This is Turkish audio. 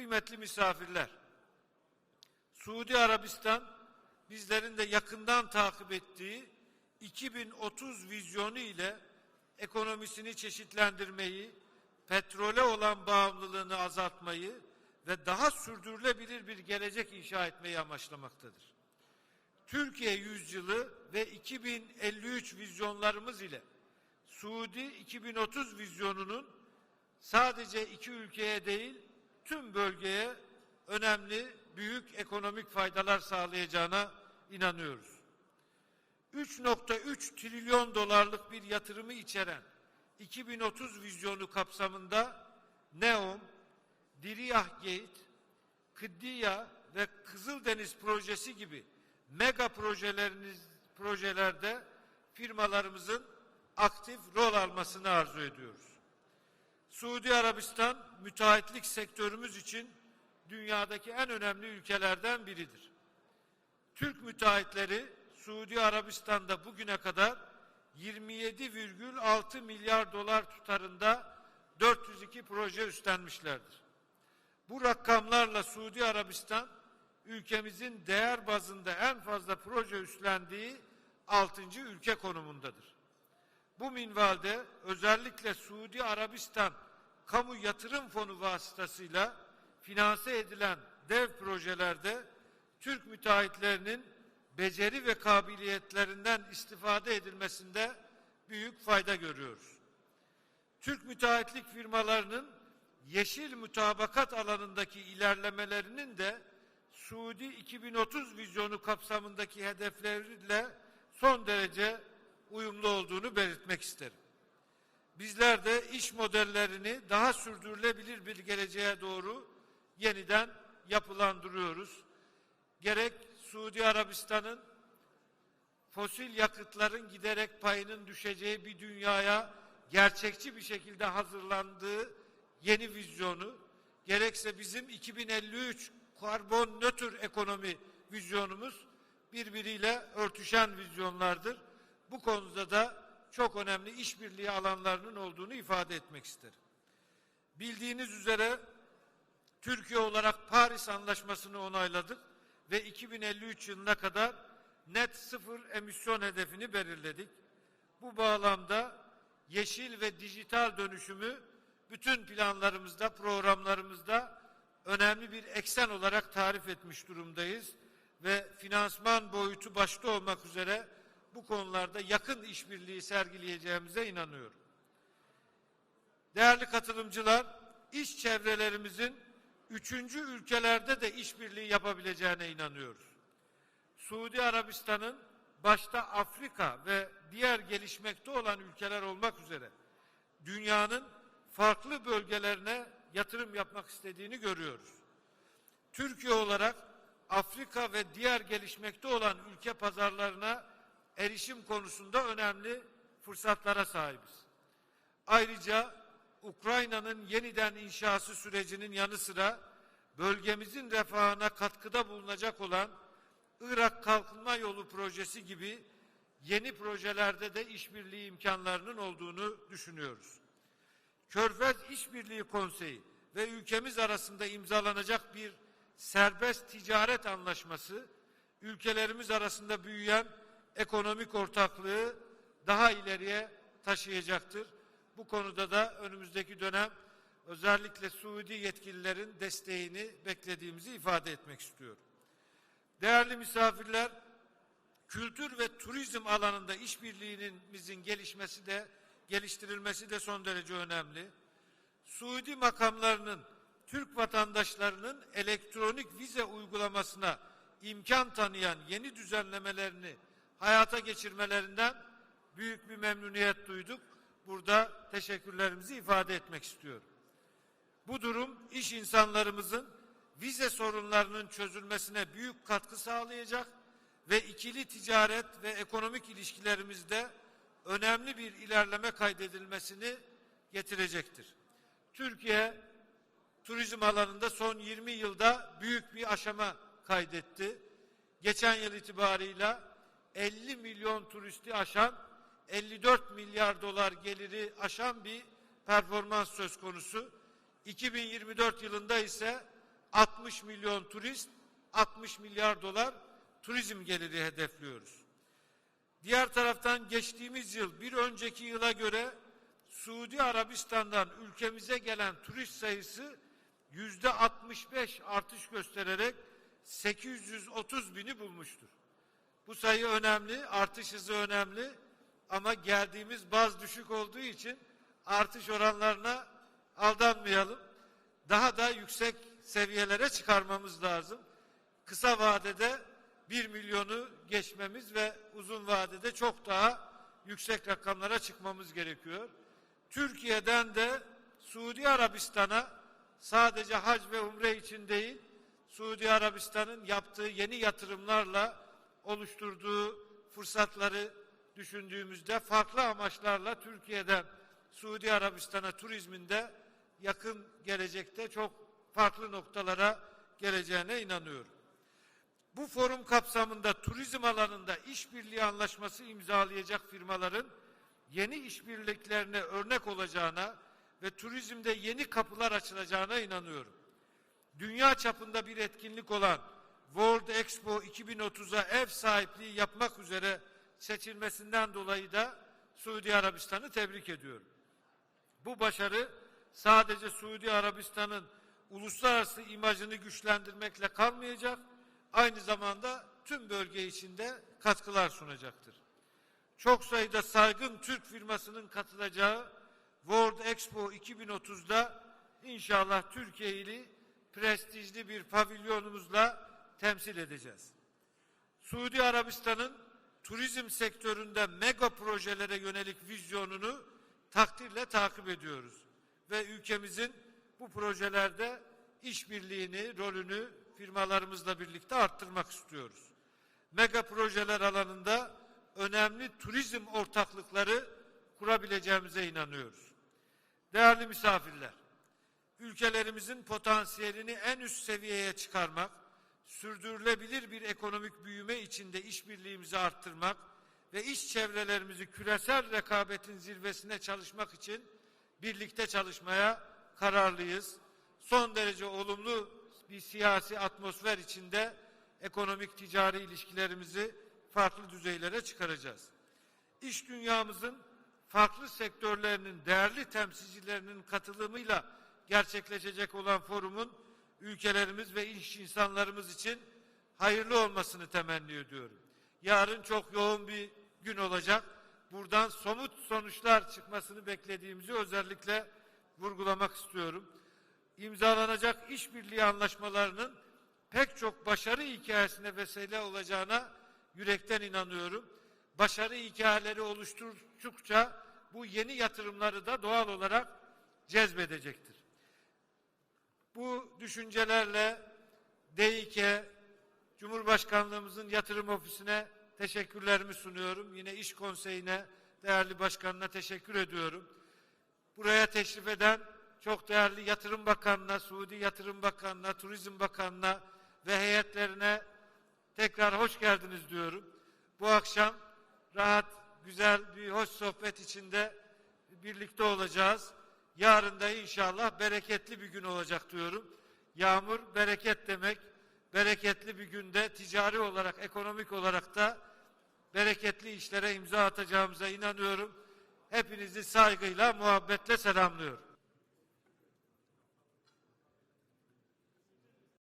Kıymetli misafirler, Suudi Arabistan bizlerin de yakından takip ettiği 2030 vizyonu ile ekonomisini çeşitlendirmeyi, petrole olan bağımlılığını azaltmayı ve daha sürdürülebilir bir gelecek inşa etmeyi amaçlamaktadır. Türkiye yüzyılı ve 2053 vizyonlarımız ile Suudi 2030 vizyonunun sadece iki ülkeye değil tüm bölgeye önemli büyük ekonomik faydalar sağlayacağına inanıyoruz. 3.3 trilyon dolarlık bir yatırımı içeren 2030 vizyonu kapsamında NEOM, Diriyah Gate, Kıddiya ve Kızıldeniz projesi gibi mega projeleriniz projelerde firmalarımızın aktif rol almasını arzu ediyoruz. Suudi Arabistan müteahhitlik sektörümüz için dünyadaki en önemli ülkelerden biridir. Türk müteahhitleri Suudi Arabistan'da bugüne kadar 27,6 milyar dolar tutarında 402 proje üstlenmişlerdir. Bu rakamlarla Suudi Arabistan ülkemizin değer bazında en fazla proje üstlendiği 6. ülke konumundadır. Bu minvalde özellikle Suudi Arabistan Kamu Yatırım Fonu vasıtasıyla finanse edilen dev projelerde Türk müteahhitlerinin beceri ve kabiliyetlerinden istifade edilmesinde büyük fayda görüyoruz. Türk müteahhitlik firmalarının yeşil mutabakat alanındaki ilerlemelerinin de Suudi 2030 vizyonu kapsamındaki hedefleriyle son derece uyumlu olduğunu belirtmek isterim. Bizler de iş modellerini daha sürdürülebilir bir geleceğe doğru yeniden yapılandırıyoruz. Gerek Suudi Arabistan'ın fosil yakıtların giderek payının düşeceği bir dünyaya gerçekçi bir şekilde hazırlandığı yeni vizyonu, gerekse bizim 2053 karbon nötr ekonomi vizyonumuz birbiriyle örtüşen vizyonlardır. Bu konuda da çok önemli işbirliği alanlarının olduğunu ifade etmek isterim. Bildiğiniz üzere Türkiye olarak Paris Anlaşması'nı onayladık ve 2053 yılına kadar net sıfır emisyon hedefini belirledik. Bu bağlamda yeşil ve dijital dönüşümü bütün planlarımızda, programlarımızda önemli bir eksen olarak tarif etmiş durumdayız ve finansman boyutu başta olmak üzere bu konularda yakın işbirliği sergileyeceğimize inanıyorum. Değerli katılımcılar, iş çevrelerimizin üçüncü ülkelerde de işbirliği yapabileceğine inanıyoruz. Suudi Arabistan'ın başta Afrika ve diğer gelişmekte olan ülkeler olmak üzere dünyanın farklı bölgelerine yatırım yapmak istediğini görüyoruz. Türkiye olarak Afrika ve diğer gelişmekte olan ülke pazarlarına erişim konusunda önemli fırsatlara sahibiz. Ayrıca Ukrayna'nın yeniden inşası sürecinin yanı sıra bölgemizin refahına katkıda bulunacak olan Irak Kalkınma Yolu projesi gibi yeni projelerde de işbirliği imkanlarının olduğunu düşünüyoruz. Körfez İşbirliği Konseyi ve ülkemiz arasında imzalanacak bir serbest ticaret anlaşması ülkelerimiz arasında büyüyen ekonomik ortaklığı daha ileriye taşıyacaktır. Bu konuda da önümüzdeki dönem özellikle Suudi yetkililerin desteğini beklediğimizi ifade etmek istiyorum. Değerli misafirler, kültür ve turizm alanında işbirliğimizin gelişmesi de geliştirilmesi de son derece önemli. Suudi makamlarının Türk vatandaşlarının elektronik vize uygulamasına imkan tanıyan yeni düzenlemelerini hayata geçirmelerinden büyük bir memnuniyet duyduk. Burada teşekkürlerimizi ifade etmek istiyorum. Bu durum iş insanlarımızın vize sorunlarının çözülmesine büyük katkı sağlayacak ve ikili ticaret ve ekonomik ilişkilerimizde önemli bir ilerleme kaydedilmesini getirecektir. Türkiye turizm alanında son 20 yılda büyük bir aşama kaydetti. Geçen yıl itibarıyla 50 milyon turisti aşan 54 milyar dolar geliri aşan bir performans söz konusu. 2024 yılında ise 60 milyon turist, 60 milyar dolar turizm geliri hedefliyoruz. Diğer taraftan geçtiğimiz yıl bir önceki yıla göre Suudi Arabistan'dan ülkemize gelen turist sayısı yüzde 65 artış göstererek 830 bini bulmuştur. Bu sayı önemli, artış hızı önemli ama geldiğimiz baz düşük olduğu için artış oranlarına aldanmayalım. Daha da yüksek seviyelere çıkarmamız lazım. Kısa vadede 1 milyonu geçmemiz ve uzun vadede çok daha yüksek rakamlara çıkmamız gerekiyor. Türkiye'den de Suudi Arabistan'a sadece hac ve umre için değil, Suudi Arabistan'ın yaptığı yeni yatırımlarla oluşturduğu fırsatları düşündüğümüzde farklı amaçlarla Türkiye'den Suudi Arabistan'a turizminde yakın gelecekte çok farklı noktalara geleceğine inanıyorum. Bu forum kapsamında turizm alanında işbirliği anlaşması imzalayacak firmaların yeni işbirliklerine örnek olacağına ve turizmde yeni kapılar açılacağına inanıyorum. Dünya çapında bir etkinlik olan World Expo 2030'a ev sahipliği yapmak üzere seçilmesinden dolayı da Suudi Arabistan'ı tebrik ediyorum. Bu başarı sadece Suudi Arabistan'ın uluslararası imajını güçlendirmekle kalmayacak, aynı zamanda tüm bölge içinde katkılar sunacaktır. Çok sayıda saygın Türk firmasının katılacağı World Expo 2030'da inşallah Türkiye ili prestijli bir pavilyonumuzla temsil edeceğiz. Suudi Arabistan'ın turizm sektöründe mega projelere yönelik vizyonunu takdirle takip ediyoruz ve ülkemizin bu projelerde işbirliğini, rolünü firmalarımızla birlikte arttırmak istiyoruz. Mega projeler alanında önemli turizm ortaklıkları kurabileceğimize inanıyoruz. Değerli misafirler, ülkelerimizin potansiyelini en üst seviyeye çıkarmak, sürdürülebilir bir ekonomik büyüme içinde işbirliğimizi arttırmak ve iş çevrelerimizi küresel rekabetin zirvesine çalışmak için birlikte çalışmaya kararlıyız. Son derece olumlu bir siyasi atmosfer içinde ekonomik ticari ilişkilerimizi farklı düzeylere çıkaracağız. İş dünyamızın farklı sektörlerinin değerli temsilcilerinin katılımıyla gerçekleşecek olan forumun ülkelerimiz ve iş insanlarımız için hayırlı olmasını temenni ediyorum. Yarın çok yoğun bir gün olacak. Buradan somut sonuçlar çıkmasını beklediğimizi özellikle vurgulamak istiyorum. İmzalanacak işbirliği anlaşmalarının pek çok başarı hikayesine vesile olacağına yürekten inanıyorum. Başarı hikayeleri oluşturdukça bu yeni yatırımları da doğal olarak cezbedecektir. Bu düşüncelerle DİK, Cumhurbaşkanlığımızın yatırım ofisine teşekkürlerimi sunuyorum. Yine iş konseyine, değerli başkanına teşekkür ediyorum. Buraya teşrif eden çok değerli Yatırım Bakanı'na, Suudi Yatırım Bakanı'na, Turizm Bakanı'na ve heyetlerine tekrar hoş geldiniz diyorum. Bu akşam rahat, güzel bir hoş sohbet içinde birlikte olacağız. Yarın da inşallah bereketli bir gün olacak diyorum. Yağmur bereket demek. Bereketli bir günde ticari olarak, ekonomik olarak da bereketli işlere imza atacağımıza inanıyorum. Hepinizi saygıyla, muhabbetle selamlıyorum.